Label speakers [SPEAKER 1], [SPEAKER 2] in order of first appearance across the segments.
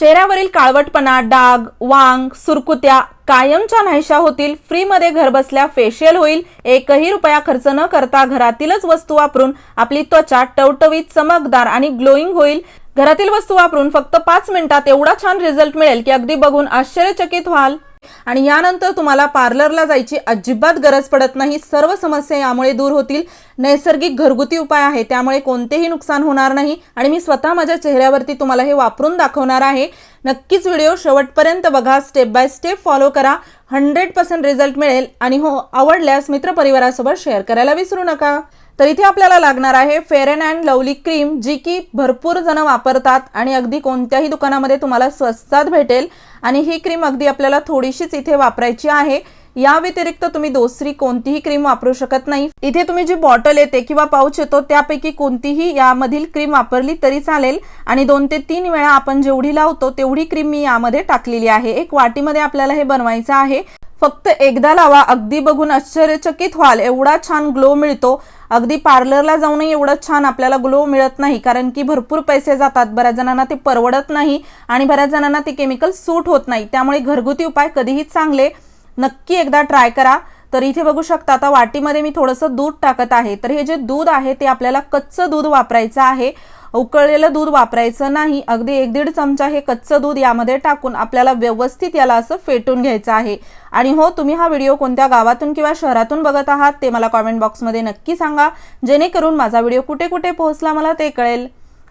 [SPEAKER 1] चेहऱ्यावरील काळवटपणा डाग वांग सुरकुत्या कायमच्या नाहीशा होतील. फ्रीमध्ये घरबसल्या फेशियल होईल. एकही रुपया खर्च न करता घरातीलच वस्तू वापरून आपली त्वचा टवटवीत चमकदार आणि ग्लोईंग होईल. घरातील वस्तू वापरून फक्त पाच मिनिटात एवढा छान रिझल्ट मिळेल की अगदी बघून आश्चर्यचकित व्हाल. आणि यानंतर तुम्हाला पार्लरला जायची अजिबात गरज पडत नाही. सर्व समस्या यामुळे दूर होतील. नैसर्गिक घरगुती उपाय आहे त्यामुळे कोणतेही नुकसान होणार नाही. आणि मी स्वतः माझ्या चेहऱ्यावरती तुम्हाला हे वापरून दाखवणार आहे. नक्कीच व्हिडिओ शेवटपर्यंत बघा. स्टेप बाय स्टेप फॉलो करा. हंड्रेड पर्सेंट रिझल्ट मिळेल. आणि हो आवडल्यास मित्रपरिवारासोबत शेअर करायला विसरू नका. तर इथे आपल्याला लागणार आहे फेअर अँड लवली क्रीम जी की भरपूर जण वापरतात आणि अगदी कोणत्याही दुकानामध्ये तुम्हाला स्वस्तात भेटेल. आणि ही क्रीम अगदी आपल्याला थोडीशीच इथे वापरायची आहे. या व्यतिरिक्त तुम्ही दुसरी कोणतीही क्रीम वापरू शकत नाही. इथे तुम्ही जी बॉटल येते किंवा पाऊच येतो त्यापैकी कोणतीही यामधील क्रीम वापरली तरी चालेल. आणि दोन ते तीन वेळा आपण जेवढी लावतो तेवढी क्रीम मी यामध्ये टाकलेली आहे. एक वाटीमध्ये आपल्याला हे बनवायचं आहे. फक्त एकदा लावा अगदी बघून आश्चर्यचकित व्हाल. एवढा छान ग्लो मिळतो. अगदी पार्लरला जाऊनही एवढं छान आपल्याला ग्लो मिळत नाही. कारण की भरपूर पैसे जातात. बऱ्याच जणांना ते परवडत नाही आणि बऱ्याच जणांना ते केमिकल सूट होत नाही. त्यामुळे घरगुती उपाय कधीही चांगले नक्की एकदा ट्राय करा. तर इथे बघू शकता आता वाटीमध्ये मी थोडंसं दूध टाकत आहे. तर हे जे दूध आहे ते आपल्याला कच्चं दूध वापरायचं आहे. उकळलेलं दूध वापरायचं नाही. अगदी एक दीड चमचा हे कच्चं दूध यामध्ये टाकून आपल्याला व्यवस्थित याला असं फेटून घ्यायचं आहे. आणि हो तुम्ही हा व्हिडिओ कोणत्या गावातून किंवा शहरातून बघत आहात ते मला कॉमेंट बॉक्समध्ये नक्की सांगा. जेणेकरून माझा व्हिडिओ कुठे कुठे पोहोचला मला ते कळेल.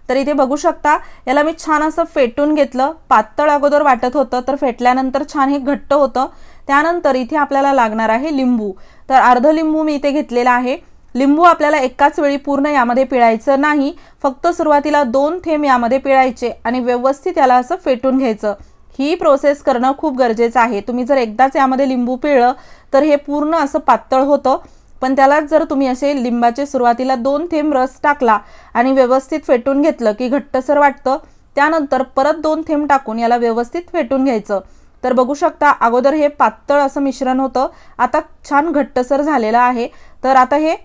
[SPEAKER 1] तर इथे बघू शकता याला मी छान असं फेटून घेतलं. पातळ अगोदर वाटत होतं तर फेटल्यानंतर छान हे घट्ट होतं. त्यानंतर इथे आपल्याला लागणार आहे लिंबू. तर अर्ध लिंबू मी इथे घेतलेला आहे. लिंबू आपल्याला एकाच वेळी पूर्ण यामध्ये पिळायचं नाही फक्त सुरुवातीला दोन थेंब यामध्ये पिळायचे आणि व्यवस्थित याला असं फेटून घ्यायचं. ही प्रोसेस करणं खूप गरजेचं आहे. तुम्ही जर एकदाच यामध्ये लिंबू पिळलं तर हे पूर्ण असं पातळ होतं. पण त्यालाच जर तुम्ही असे लिंबाचे सुरुवातीला दोन थेंब रस टाकला आणि व्यवस्थित फेटून घेतलं की घट्टसर वाटतं त्यानंतर परत दोन थेंब टाकून याला व्यवस्थित फेटून घ्यायचं. तर बघू शकता अगोदर हे पातळ असं मिश्रण होतं. आता छान घट्टसर झालेलं आहे. तर आता हे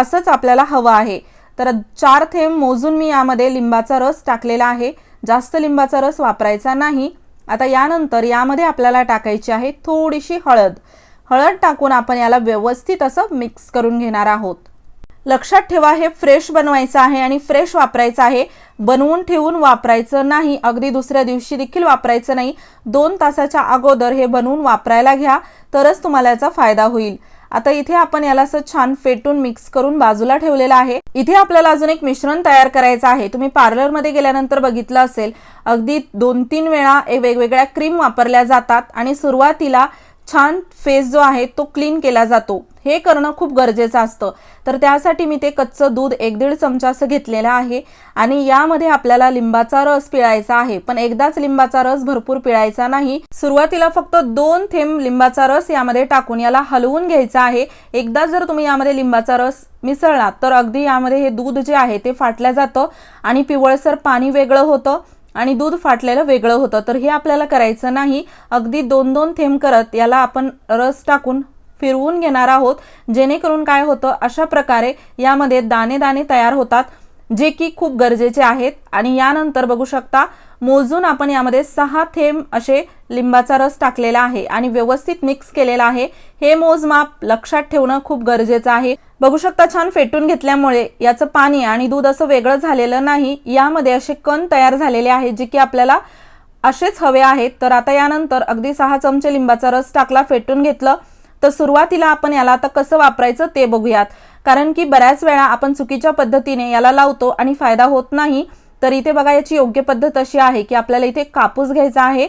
[SPEAKER 1] असंच आपल्याला हवं आहे. तर चार थेंब मोजून मी यामध्ये लिंबाचा रस टाकलेला आहे. जास्त लिंबाचा रस वापरायचा नाही. आता यानंतर यामध्ये आपल्याला टाकायची आहे थोडीशी हळद. हळद टाकून आपण याला व्यवस्थित असं मिक्स करून घेणार आहोत. लक्षात ठेवा हे फ्रेश बनवायचं आहे आणि फ्रेश वापरायचं आहे. बनवून ठेवून वापरायचं नाही. अगदी दुसऱ्या दिवशी देखील वापरायचं नाही. दोन तासाच्या अगोदर हे बनवून वापरायला घ्या. तरच तुम्हाला याचा फायदा होईल. आता इथे आपण याला असं छान फेटून मिक्स करून बाजूला ठेवलेलं आहे. इथे आपल्याला अजून एक मिश्रण तयार करायचं आहे. तुम्ही पार्लरमध्ये गेल्यानंतर बघितलं असेल अगदी दोन तीन वेळा वेगवेगळ्या क्रीम वापरल्या जातात आणि सुरुवातीला छान फेस जो आहे तो क्लीन केला जातो. हे करणं खूप गरजेचं असतं. तर त्यासाठी मी ते कच्चं दूध एक दीड चमचा असं घेतलेलं आहे आणि यामध्ये आपल्याला लिंबाचा रस पिळायचा आहे. पण एकदाच लिंबाचा रस भरपूर पिळायचा नाही. सुरुवातीला फक्त दोन थेंब लिंबाचा रस यामध्ये टाकून याला हलवून घ्यायचा आहे. एकदा जर तुम्ही यामध्ये लिंबाचा रस मिसळला तर अगदी यामध्ये हे दूध जे आहे ते फाटलं जातं आणि पिवळसर पाणी वेगळं होतं. आणि दूध फाटलेलं वेगळं होतं. तर हे आपल्याला करायचं नाही. अगदी दोन दोन थेंब करत याला आपण रस टाकून फिरवून घेणार आहोत. जेणेकरून काय होतं अशा प्रकारे यामध्ये दाणे दाणे तयार होतात जे की खूप गरजेचे आहेत. आणि यानंतर बघू शकता मोजून आपण यामध्ये सहा थेंब असे लिंबाचा रस टाकलेला आहे आणि व्यवस्थित मिक्स केलेला आहे. हे मोजमाप लक्षात ठेवणं खूप गरजेचं आहे. बघू शकता छान फेटून घेतल्यामुळे याचं पाणी आणि दूध असं वेगळं झालेलं नाही. यामध्ये असे कण तयार झालेले आहेत जे की आपल्याला असेच हवे आहेत. तर आता यानंतर अगदी सहा चमचे लिंबाचा रस टाकला फेटून घेतलं. तर सुरुवातीला आपण याला आता कसं वापरायचं ते बघूयात. कारण की बऱ्याच वेळा आपण चुकीच्या पद्धतीने याला लावतो आणि फायदा होत नाही. तर इथे बघा याची योग्य पद्धत अशी आहे की आपल्याला इथे कापूस घ्यायचा आहे.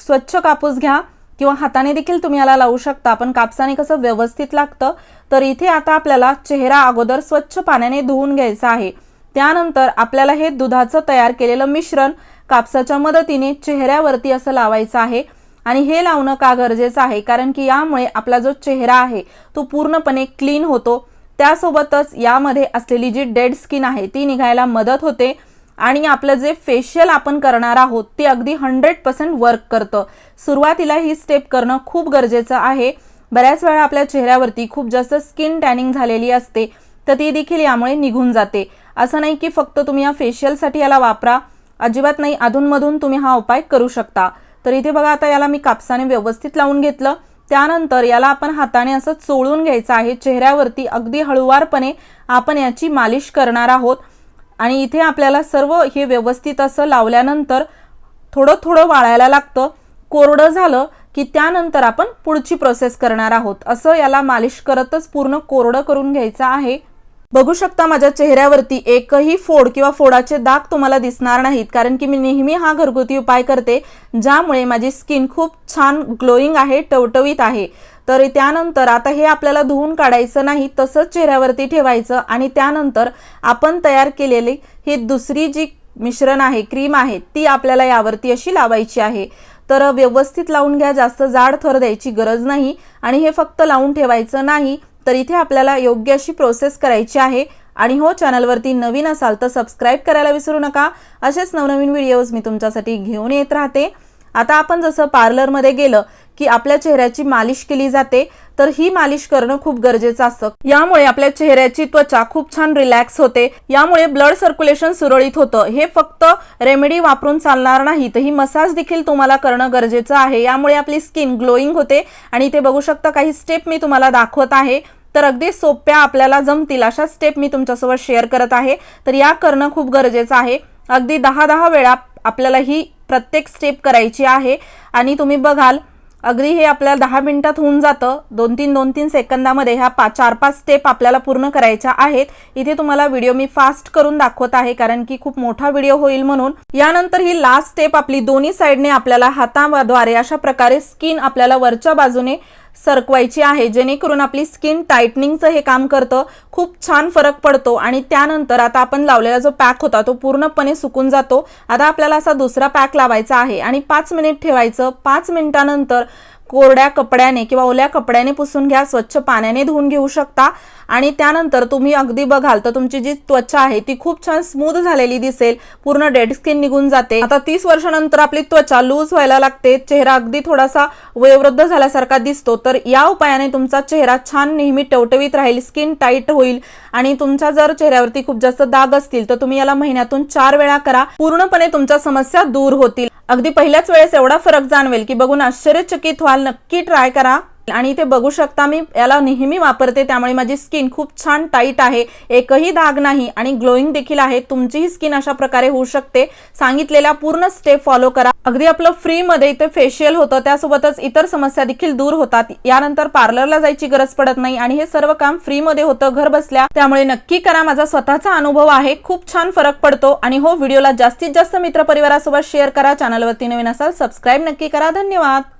[SPEAKER 1] स्वच्छ कापूस घ्या किंवा हाताने देखील तुम्ही याला लावू शकता. पण कापसाने कसं व्यवस्थित लागतं? तर इथे आता आपल्याला चेहरा अगोदर स्वच्छ पाण्याने धुवून घ्यायचा आहे. त्यानंतर आपल्याला हे दुधाचं तयार केलेलं मिश्रण कापसाच्या मदतीने चेहऱ्यावरती असं लावायचं आहे. आणि हे लावणं का गरजेचं आहे? कारण की यामुळे आपला जो चेहरा आहे तो पूर्णपणे क्लीन होतो. त्यासोबतच यामध्ये असलेली जी डेड स्किन आहे ती निघायला मदत होते. आणि आपलं जे फेशियल आपण करणार आहोत ते अगदी हंड्रेड पर्सेंट वर्क करतं. सुरुवातीला ही स्टेप करणं खूप गरजेचं आहे. बऱ्याच वेळा आपल्या चेहऱ्यावरती खूप जास्त स्किन टॅनिंग झालेली असते तर ती देखील यामुळे निघून जाते. असं नाही की फक्त तुम्ही या फेशियलसाठी याला वापरा. अजिबात नाही अधूनमधून तुम्ही हा उपाय करू शकता. तर इथे बघा आता याला मी कापसाने व्यवस्थित लावून घेतलं. त्यानंतर याला आपण हाताने असं चोळून घ्यायचं आहे. चेहऱ्यावरती अगदी हळुवारपणे आपण याची मालिश करणार आहोत. आणि इथे आपल्याला सर्व हे व्यवस्थित असं लावल्यानंतर थोडं थोडं वाळायला लागतं. कोरडं झालं की त्यानंतर आपण पुढची प्रोसेस करणार आहोत. असं याला मालिश करतच पूर्ण कोरडं करून घ्यायचं आहे. बघू शकता माझ्या चेहऱ्यावरती एकही फोड किंवा फोडाचे दाग तुम्हाला दिसणार नाहीत कारण की मी नेहमी हा घरगुती उपाय करते ज्यामुळे माझी स्किन खूप छान ग्लोईंग आहे टवटवीत आहे. तर त्यानंतर आता हे आपल्याला धुवून काढायचं नाही तसंच चेहऱ्यावरती ठेवायचं आणि त्यानंतर आपण तयार केलेली ही दुसरी जी मिश्रण आहे क्रीम आहे ती आपल्याला यावरती अशी लावायची आहे. तर व्यवस्थित लावून घ्या जास्त जाड थर द्यायची गरज नाही आणि हे फक्त लावून ठेवायचं नाही तर इथे आपल्याला योग्य अशी प्रोसेस करायची आहे. आणि हो चॅनलवरती नवीन असाल तर सबस्क्राईब करायला विसरू नका. असेच नवनवीन व्हिडिओज मी तुमच्यासाठी घेऊन येत राहते. आता आपण जसं पार्लरमध्ये गेलं की आपल्या चेहऱ्याची मालिश केली जाते तर ही मालिश करणं खूप गरजेचं असतं. यामुळे आपल्या चेहऱ्याची त्वचा खूप छान रिलॅक्स होते. यामुळे ब्लड सर्क्युलेशन सुरळीत होतं. हे फक्त रेमेडी वापरून चालणार नाही तर ही मसाज देखील तुम्हाला करणं गरजेचं आहे. यामुळे आपली स्किन ग्लोईंग होते. आणि इथे बघू शकता काही स्टेप मी तुम्हाला दाखवत आहे. तर अगदी सोप्या आपल्याला जमतील अशा स्टेप मी तुमच्यासोबत शेअर करत आहे. तर या करणं खूप गरजेचं आहे. अगदी दहा दहा वेळा आपल्याला ही प्रत्येक स्टेप करायची आहे. आणि तुम्ही बघाल अगदी हे आपल्याला दहा मिनिटात होऊन जातं. दोन तीन दोन तीन सेकंदामध्ये ह्या पा चार पाच स्टेप आपल्याला पूर्ण करायच्या आहेत. इथे तुम्हाला व्हिडिओ मी फास्ट करून दाखवत आहे कारण की खूप मोठा व्हिडिओ होईल म्हणून. यानंतर ही लास्ट स्टेप आपली दोन्ही साईडने आपल्याला हाताद्वारे अशा प्रकारे स्किन आपल्याला वरच्या बाजूने सरकवायची आहे. जेणेकरून आपली स्किन टायटनिंगचं हे काम करतं. खूप छान फरक पडतो. आणि त्यानंतर आता आपण लावलेला जो पॅक होता तो पूर्णपणे सुकून जातो. आता आपल्याला असा दुसरा पॅक लावायचा आहे. आणि पाच मिनिट ठेवायचं. पाच मिनिटानंतर कोरड्या कपड्याने किंवा ओल्या कपड्याने पुसून घ्या स्वच्छ पाण्याने धुवून घेऊ शकता. आणि त्यानंतर तुम्ही अगदी बघाल तर तुमची जी त्वचा आहे ती खूप छान स्मूथ झालेली दिसेल. पूर्ण डेड स्किन निघून जाते. आता तीस वर्षानंतर आपली त्वचा लूज व्हायला लागते. चेहरा अगदी थोडासा वयोवृद्ध झाल्यासारखा दिसतो. तर या उपायाने तुमचा चेहरा छान नेहमी टवटवीत राहील स्किन टाईट होईल. आणि तुमच्या जर चेहऱ्यावरती खूप जास्त दाग असतील तर तुम्ही याला महिन्यातून चार वेळा करा. पूर्णपणे तुमच्या समस्या दूर होतील. अगदी पहिल्याच वेळेस एवढा फरक जाणवेल की बघून आश्चर्यचकित व्हाल. नक्की ट्राय करा. आणि इथे बघू शकता मी याला नेहमी वापरते त्यामुळे माझी स्किन खूप छान टाईट आहे. एकही दाग नाही आणि ग्लोईंग देखील आहे. तुमचीही स्किन अशा प्रकारे होऊ शकते. सांगितलेल्या पूर्ण स्टेप फॉलो करा. अगदी आपलं फ्रीमध्ये इथे फेशियल होतं त्यासोबतच इतर समस्या देखील दूर होतात. यानंतर पार्लरला जायची गरज पडत नाही आणि हे सर्व काम फ्रीमध्ये होतं घर बसल्या. त्यामुळे नक्की करा माझा स्वतःचा अनुभव आहे. खूप छान फरक पडतो. आणि हो व्हिडिओला जास्तीत जास्त मित्रपरिवारासोबत शेअर करा. चॅनलवरती नवीन असाल सबस्क्राईब नक्की करा. धन्यवाद!